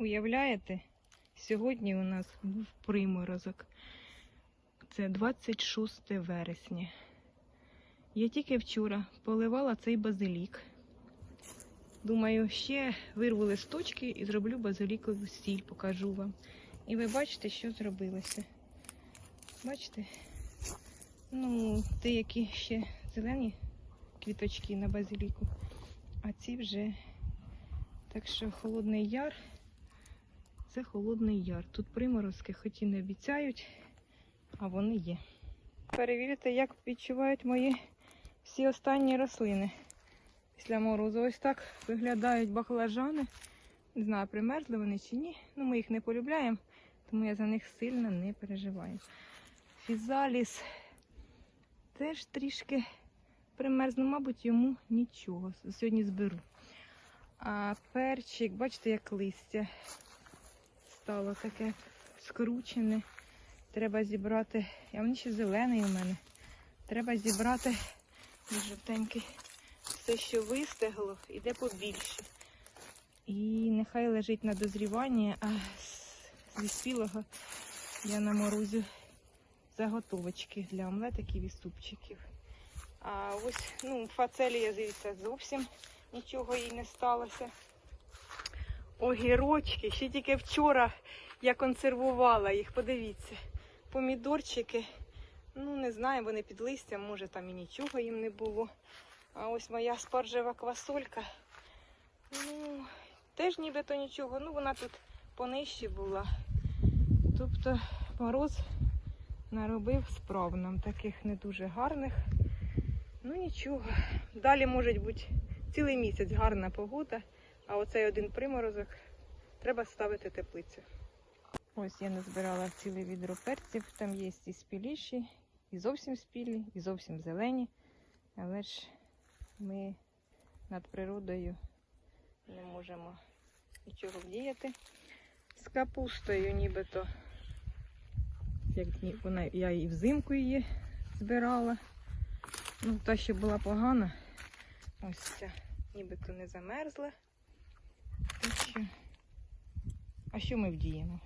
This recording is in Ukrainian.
Уявляєте, сьогодні у нас був приморозок. Це 26 вересня. Я тільки вчора поливала цей базилік. Думаю, ще вирву листочки і зроблю базилікову стіль, покажу вам. І ви бачите, що зробилося. Бачите? Ну, деякі ще зелені квіточки на базиліку, а ці вже. Так що холодний яр це холодний яр. Тут приморозки хоч і не обіцяють, а вони є. Перевірити, як відчувають мої всі останні рослини після морозу. Ось так виглядають баклажани. Не знаю, примерзли вони чи ні. Ну, ми їх не полюбляємо, тому я за них сильно не переживаю. Фізаліс теж трішки примерзну, мабуть, йому нічого. Сьогодні зберу. А перчик, бачите, як листя стало таке скручене. Треба зібрати. А він ще зелений у мене. Треба зібрати жовтенький. Все, що вистегло, іде побільше. І нехай лежить на дозріванні, а зі спілого я наморозю заготовочки для омлетиків і супчиків. А ось, ну, фацелія, звідси, зовсім нічого їй не сталося. Огірочки, ще тільки вчора я консервувала їх, подивіться. Помідорчики, ну не знаю, вони під листям, може там і нічого їм не було. А ось моя спаржева квасолька. Ну, теж нібито нічого. Ну, вона тут понижче була. Тобто мороз наробив справ нам таких не дуже гарних. Ну нічого. Далі може бути цілий місяць гарна погода, а оцей один приморозок треба ставити теплицю. Ось я назбирала ціле відро перців. Там є і спіліші, і зовсім спілі, і зовсім зелені. Але ж ми над природою не можемо нічого вдіяти. З капустою нібито. Як вона, я і взимку її збирала. Ну, та, що була погана, ось ця нібито не замерзла. А що ми вдіємо?